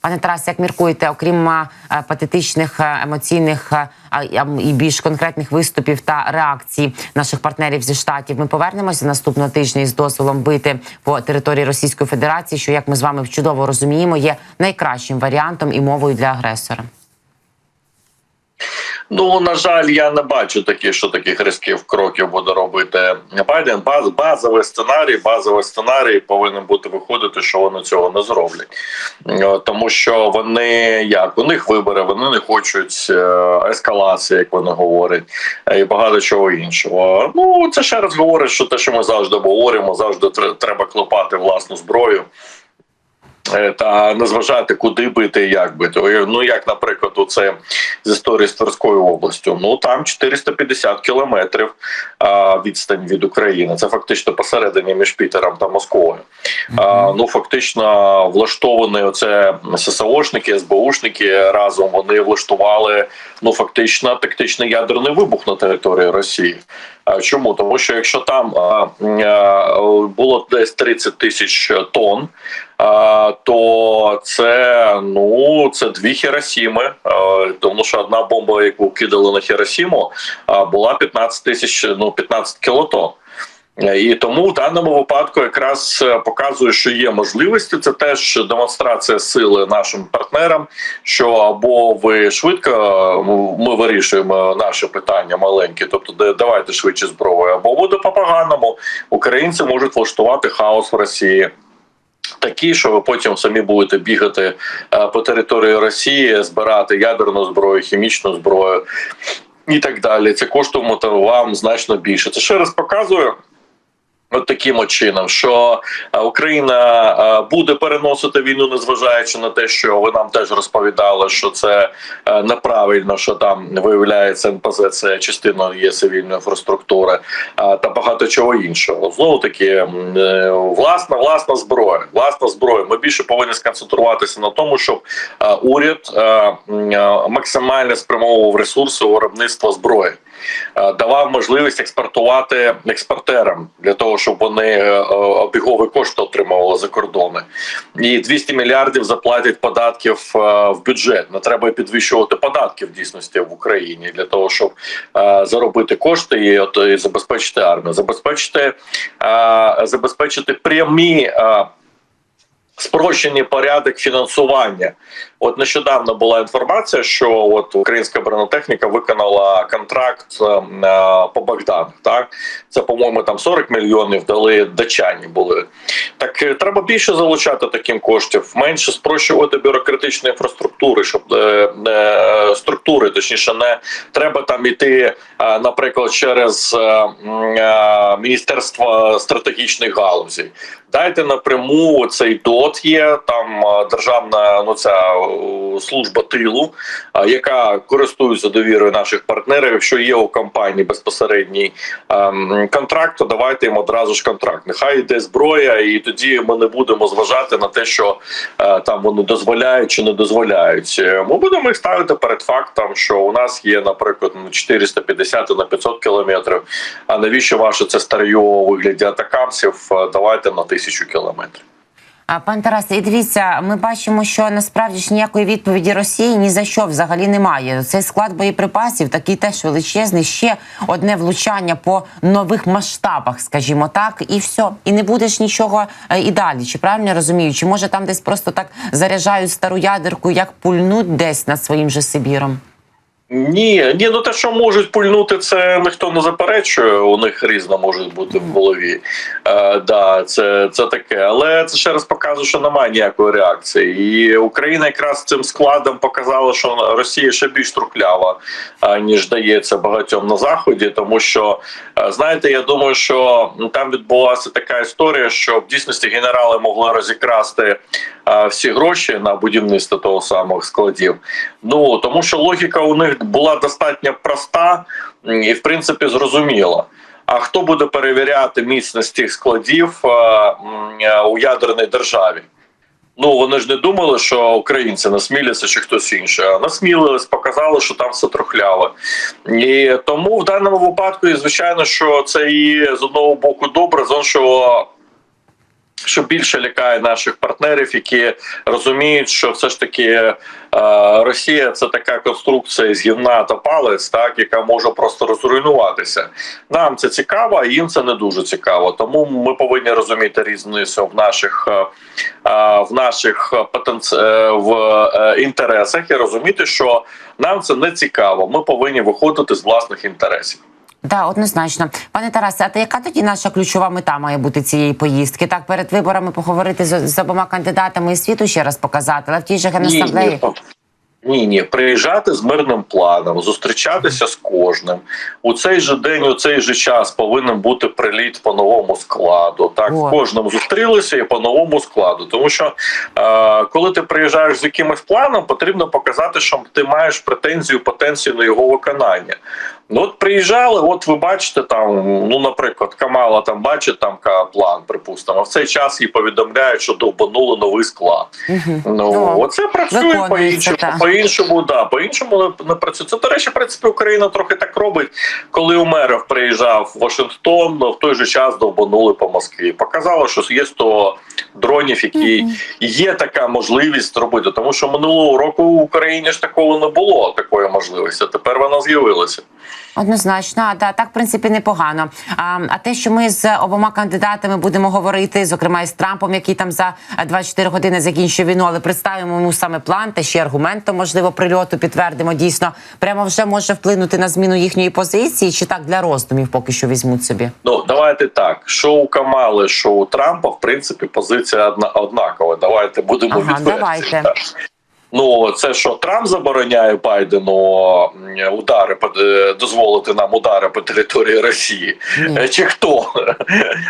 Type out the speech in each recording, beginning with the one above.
Пане Тарасе, як міркуєте, окрім е, патетичних е, емоційних е, і більш конкретних виступів та реакцій наших партнерів зі штатів, ми повернемося наступного тижня із дозволом бити по території Російської Федерації, що як ми з вами чудово розуміємо, є найкращим варіантом і мовою для агресора. Ну на жаль, я не бачу таких, що таких різких кроків буде робити Байден. Баз, базовий сценарій, базовий сценарій повинен бути виходити, що вони цього не зроблять, Е, тому що вони як у них вибори, вони не хочуть е, ескалації, як вони говорять, е, і багато чого іншого. Ну це ще раз говорить, що те, що ми завжди говоримо, завжди тр- треба клепати власну зброю. Е, Та не зважати, куди бити як бити. Ну як, наприклад, оце з історії з Тверською областю. Ну там 450 кілометрів а, відстань від України. Це фактично посередині між Пітером та Москвою. А, ну фактично влаштовані оце ССОшники, СБУшники разом. Вони влаштували ну фактично тактичний ядерний вибух на території Росії. А Чому? Тому що якщо там а, а, було десь 30 тисяч тонн, то це ну це дві Хіросіми, тому що одна бомба, яку кидали на Хіросіму, була 15 тисяч, ну 15 кілотон. І тому в даному випадку якраз е, показує, що є можливості. Це теж демонстрація сили нашим партнерам. Що або ви швидко ми вирішуємо наші питання маленькі, тобто давайте швидше зброю, або буде по поганому. Українці можуть влаштувати хаос в Росії. Такі, що ви потім самі будете бігати е, по території Росії, збирати ядерну зброю, хімічну зброю і так далі. Це коштуватиме вам значно більше. Це ще раз показує. От таким чином, що е, Україна е, буде переносити війну, незважаючи на те, що ви нам теж розповідали, що це е, неправильно, що там виявляється НПЗ, це частина є цивільної інфраструктури та багато чого іншого. Знову таки, власна власна зброя. Власна зброя. Ми більше повинні сконцентруватися на тому, щоб уряд максимально спрямовував ресурси у виробництво зброї. Е, давав можливість експортувати експортерам для того, щоб вони е, е, обігові кошти отримували за кордони, і 200 мільярдів заплатять податків в бюджет. Не треба підвищувати податки в дійсності в Україні для того, щоб заробити кошти і, от, і забезпечити армію, забезпечити, забезпечити прямі. Спрощений порядок фінансування. От нещодавно була інформація, що от українська бронетехніка виконала контракт е, е, по Богдану. Так це по-моєму там 40 мільйонів дали дачані були. Так е, треба більше залучати таким коштів, менше спрощувати бюрократичну інфраструктури, щоб е, е, структури, точніше, не треба там іти, е, наприклад, через е, е, міністерство стратегічних галузей. Дайте напряму цей ДОТ є там е, державна ну ця служба тилу, яка користується довірою наших партнерів. Якщо є у компанії безпосередній ем, контракт, то давайте їм одразу ж контракт. Нехай йде зброя, і тоді ми не будемо зважати на те, що е, там вони дозволяють чи не дозволяють. Е, Ми будемо їх ставити перед фактом, що у нас є, наприклад, ну, 450 на 500 кілометрів. А навіщо ваше це старьо у вигляді атакамсів? Е, Давайте на тисячу кілометрів. А пан Тарасе, і дивіться, ми бачимо, що насправді ж ніякої відповіді Росії ні за що взагалі немає. Цей склад боєприпасів такий теж величезний. Ще одне влучання по нових масштабах, скажімо так, і все. І не будеш нічого е, і далі. Чи правильно розумію? Чи може там десь просто так заряджають стару ядерку, як пульнуть десь над своїм же Сибіром? Ні, ні, ну те, що можуть пульнути, це ніхто не заперечує. У них різно може бути в голові. Е, да, це, це таке. Але це ще раз показує, що немає ніякої реакції. І Україна якраз цим складом показала, що Росія ще більш трухлява, е, ніж дається багатьом на заході. Тому що е, знаєте, я думаю, що там відбулася така історія, що в дійсності генерали могли розікрасти е, всі гроші на будівництво того самого складів. Ну тому що логіка у них була достатньо проста і в принципі зрозуміла. А хто буде перевіряти міцність цих складів е, е, у ядерній державі? Ну вони ж не думали, що українці насміляться чи хтось інший. а Насмілились, показали, що там все трохляве. І тому в даному випадку, і звичайно, що це і з одного боку добре, з іншого що більше лякає наших партнерів, які розуміють, що все ж таки е, Росія це така конструкція з гівна та палець, так яка може просто розруйнуватися. Нам це цікаво, а їм це не дуже цікаво. Тому ми повинні розуміти різницю в наших е, е, в наших потенці... в інтересах і розуміти, що нам це не цікаво. Ми повинні виходити з власних інтересів. Да, однозначно, пане Тарасе, а то яка тоді наша ключова мета має бути цієї поїздки? Так, перед виборами поговорити з, з обома кандидатами і світу ще раз показати, але в тій же генасамблеї. ні, ні, ні, приїжджати з мирним планом, зустрічатися з кожним у цей же день, у цей же час повинен бути приліт по новому складу. Так, О. з кожним зустрілися і по новому складу. Тому що е, коли ти приїжджаєш з якимось планом, потрібно показати, що ти маєш претензію, потенцію на його виконання. Ну от приїжджали, от ви бачите там, ну наприклад, Камала там бачить там план, припустимо. а В цей час їй повідомляють, що довбанули новий склад. Ну Ну, оце працює по іншому. по іншому, да, по іншому не, не працює. Це до речі, в принципі, Україна трохи так робить, коли Умеров приїжджав в Вашингтон, в той же час довбанули по Москві. Показало, що є 100 дронів, які є така можливість робити. Тому що минулого року в Україні ж такого не було такої можливості. Тепер вона з'явилася. Однозначно, а да, так в принципі непогано. А, а те, що ми з обома кандидатами будемо говорити, зокрема і з Трампом, який там за е, 24 години закінчує війну, але представимо йому саме план та ще аргументом, можливо, прильоту підтвердимо дійсно, прямо вже може вплинути на зміну їхньої позиції, чи так для роздумів поки що візьмуть собі. Ну давайте так. Що у Камали, що у Трампа, в принципі, позиція одна однакова. Давайте будемо Ага, відверті. давайте. Так. Ну, це що Трамп забороняє Байдену удари е, дозволити нам удари по території Росії, Ні. Е, чи хто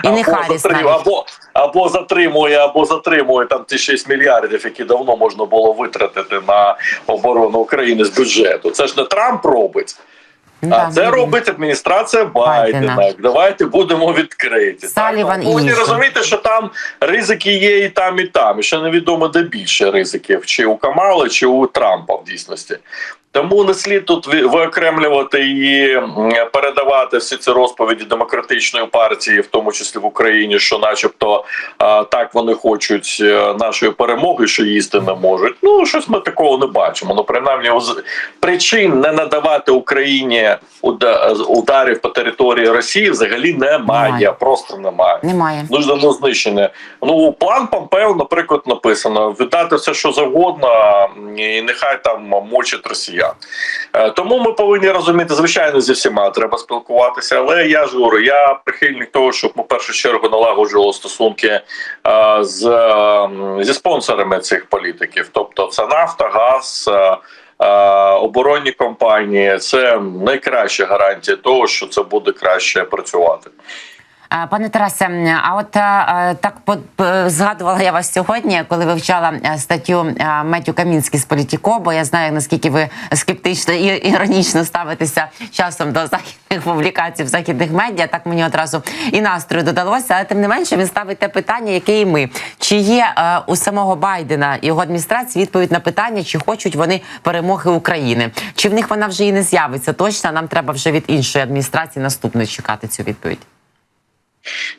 І не Харріс затрим- або, або затримує, або затримує там ті 6 мільярдів, які давно можна було витратити на оборону України з бюджету. Це ж не Трамп робить. А Да, це ну, робить адміністрація Байдена. Байдена. Давайте будемо відкриті. Саліван так? і розумієте, що там ризики є і там, і там. І ще невідомо, де більше ризиків, чи у Камали, чи у Трампа в дійсності. Тому не слід тут виокремлювати і передавати всі ці розповіді демократичної партії, в тому числі в Україні, що, начебто, так вони хочуть е, нашої перемоги, що їсти не можуть. Ну щось ми такого не бачимо. Ну принаймні причин не надавати Україні уда- ударів по території Росії взагалі немає. Немає. Просто немає. Немає. Дуже давно знищення. Ну план Помпео, наприклад, написано віддати все, що завгодно, і нехай там мочать росіян. Е, Тому ми повинні розуміти, звичайно, зі всіма треба спілкуватися. Але я ж говорю, я прихильник того, щоб ми в першу чергу налагоджували стосунки е, з е, зі спонсорами цих політиків, тобто це нафта, газ. е, Оборонні компанії це найкраща гарантія того, що це буде краще працювати. А, Пане Тарасе, а от так по- згадувала я вас сьогодні, коли вивчала е, статтю е, Меттю Камінські з Політіко, бо я знаю наскільки ви скептично і іронічно ставитеся часом до західних публікацій в західних медіа. Так мені одразу і настрою додалося. Але тим не менше він ставить те питання, яке і ми. Чи є е, у самого Байдена його адміністрації відповідь на питання, чи хочуть вони перемоги України? Чи в них вона вже і не з'явиться? Точно нам треба вже від іншої адміністрації наступної чекати цю відповідь.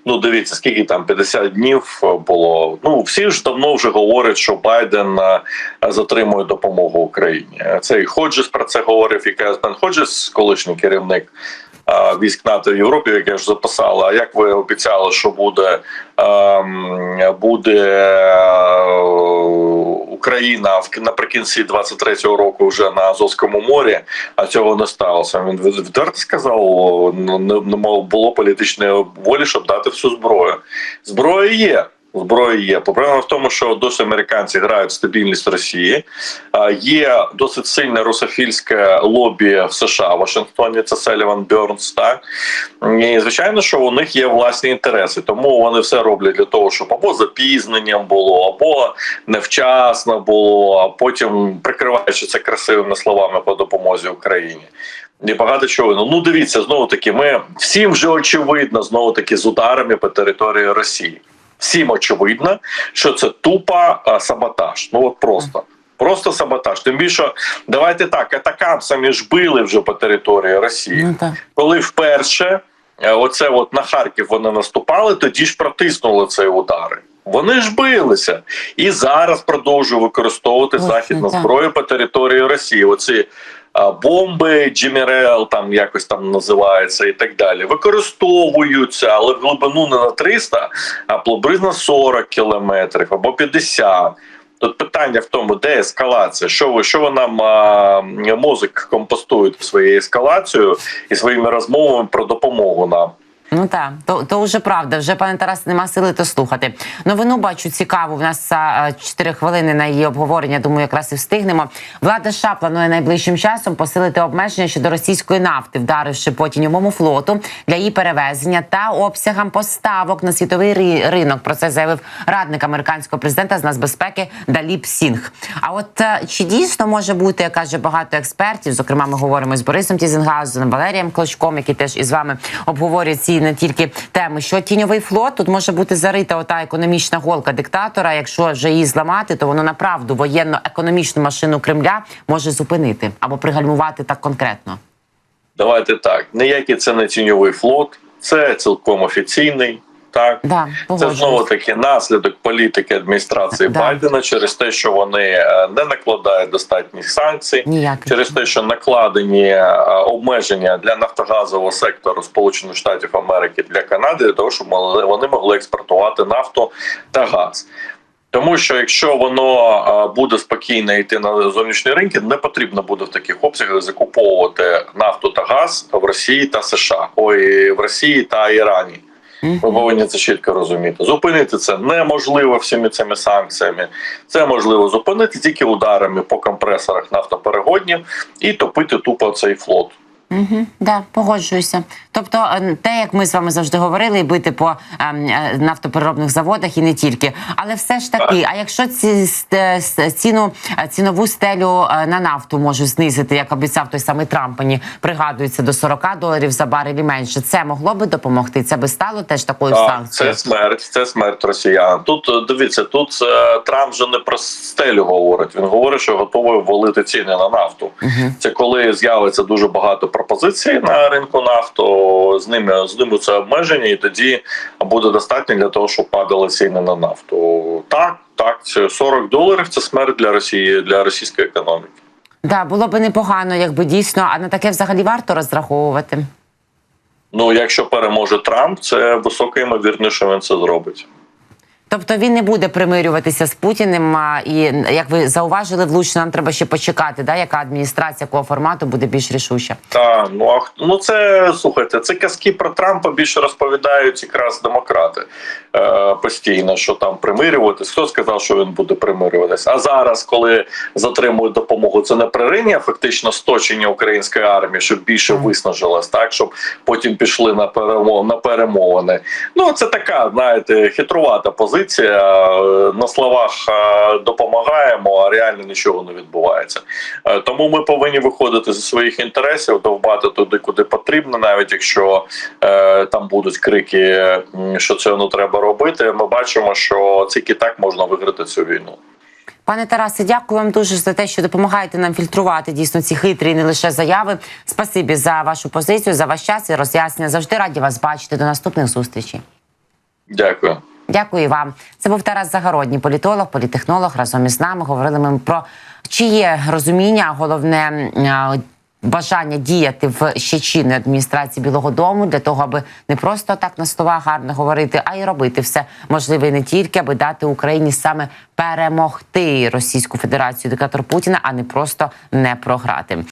Ну, дивіться, скільки там 50 днів е, було. Ну всі ж давно вже говорять, що Байден е, затримує допомогу Україні. Цей Ходжес про це говорив, і Бен Ходжес, колишній керівник е, військ НАТО в Європі, яке ж записала. А як ви обіцяли, що буде, ем, буде Україна в наприкінці 23-го року вже на Азовському морі, а цього не сталося. Він від- відверто сказав, ну, не, було політичної волі, щоб дати всю зброю. Зброя є. Зброя є. Проблема в тому, що досі американці грають в стабільність Росії. Є досить сильне русофільське лобі в США в Вашингтоні. Це Селіван Бьорнс. Так і звичайно, що у них є власні інтереси, тому вони все роблять для того, щоб або запізненням було, або невчасно було, а потім прикриваючи це красивими словами по допомозі Україні. І багато чого. Ну, Ну дивіться, знову таки, ми всім вже очевидно, знову таки, з ударами по території Росії. Всім очевидно, що це тупа а, саботаж. Ну от просто. Просто саботаж. Тим більше, давайте так, атакам самі ж били вже по території Росії. Ну так. Коли вперше е, оце от на Харків вони наступали, тоді ж протиснули цей удари. Вони ж билися і зараз продовжують використовувати Точно, західну так. зброю по території Росії. Оці а, бомби, Джімірел, там якось там називається, і так далі. Використовуються, але в глибину не на 300, а приблизно 40 кілометрів або 50. Тут питання в тому, де ескалація, що ви що ви нам а, мозок компостуєте своєю ескалацією і своїми розмовами про допомогу нам. Ну так, то, то вже правда. Вже пане Тарас нема сили то слухати. Новину бачу цікаву. У нас а, 4 хвилини на її обговорення. Думаю, якраз і встигнемо. Влада США планує найближчим часом посилити обмеження щодо російської нафти, вдаривши по тіньовому флоту для її перевезення та обсягам поставок на світовий ри- ринок. Про це заявив радник американського президента з нацбезпеки Даліп Сінг. А от е, чи дійсно може бути, як каже багато експертів, зокрема, ми говоримо з Борисом Тізенгаузеном, Валерієм Клочком, який теж із вами обговорює ці не тільки теми, що тіньовий флот тут може бути зарита ота економічна голка диктатора. Якщо вже її зламати, то воно направду воєнно-економічну машину Кремля може зупинити або пригальмувати так конкретно. Давайте так. Ніякий це не тіньовий флот, це цілком офіційний. Так, Да, це знову таки наслідок політики адміністрації Да. Байдена через те, що вони е, не накладають достатніх санкцій, Ніяких. через те, що накладені е, обмеження для нафтогазового сектору Сполучених Штатів Америки для Канади, для того, щоб вони могли експортувати нафту та газ. Тому що якщо воно е, буде спокійно йти на зовнішні ринки, не потрібно буде в таких обсягах закуповувати нафту та газ в Росії та США, ой, в Росії та Ірані. Ви повинні це чітко розуміти. Зупинити це неможливо всіми цими санкціями. Це можливо зупинити тільки ударами по компресорах нафтоперегоднів і топити тупо цей флот. Угу, да, погоджуюся. Тобто, е, те, як ми з вами завжди говорили, і бити по ем, е, нафтопереробних заводах і не тільки. Але все ж таки, а якщо ці ціну е, цінову стелю на нафту можуть знизити, як обіцяв той самий Трамп, мені пригадується до 40 доларів за барель і менше, це могло би допомогти. Це би стало теж такою Так, санкцією. це смерть, це смерть росіян. Тут дивіться, тут е, Трамп вже не про стелю говорить. Він говорить, що готовий ввалити ціни на нафту. Це коли з'явиться дуже багато пропозицій на ринку нафту. З ними знімуться обмеження, і тоді буде достатньо для того, щоб падали ціни на нафту. Так, так, це 40 доларів. Це смерть для Росії для російської економіки. Да, було би непогано, якби дійсно, а на таке взагалі варто розраховувати. Ну, якщо переможе Трамп, це висока ймовірність, що він це зробить. Тобто він не буде примирюватися з Путіним. а, І як ви зауважили, влучно нам треба ще почекати, да, яка адміністрація якого формату буде більш рішуча. Так, ну а ну це слухайте, це казки про Трампа більше розповідають якраз демократи е, постійно, що там примирюватись. Хто сказав, що він буде примирюватись? А зараз, коли затримують допомогу, це не пририння, фактично сточення української армії, щоб більше виснажилась, так щоб потім пішли на перемов на перемовини. Ну це така, знаєте, хитрувата позиція. Е, На словах е, допомагаємо, а реально нічого не відбувається. Е, Тому ми повинні виходити зі своїх інтересів, довбати туди, куди потрібно, навіть якщо там будуть крики, що це не треба робити. Ми бачимо, що тільки так можна виграти цю війну. Пане Тарасе, дякую вам дуже за те, що допомагаєте нам фільтрувати дійсно ці хитрі, не лише заяви. Спасибі за вашу позицію, за ваш час і роз'яснення. Завжди раді вас бачити. До наступних зустрічей. Дякую. Дякую вам. Це був Тарас Загородній, політолог, політехнолог. Разом із нами говорили ми про чи є розуміння, головне. Бажання діяти в ще чинної адміністрації Білого Дому для того, аби не просто так на словах гарно говорити, а й робити все можливе не тільки, аби дати Україні саме перемогти Російську Федерацію диктатор Путіна, а не просто не програти.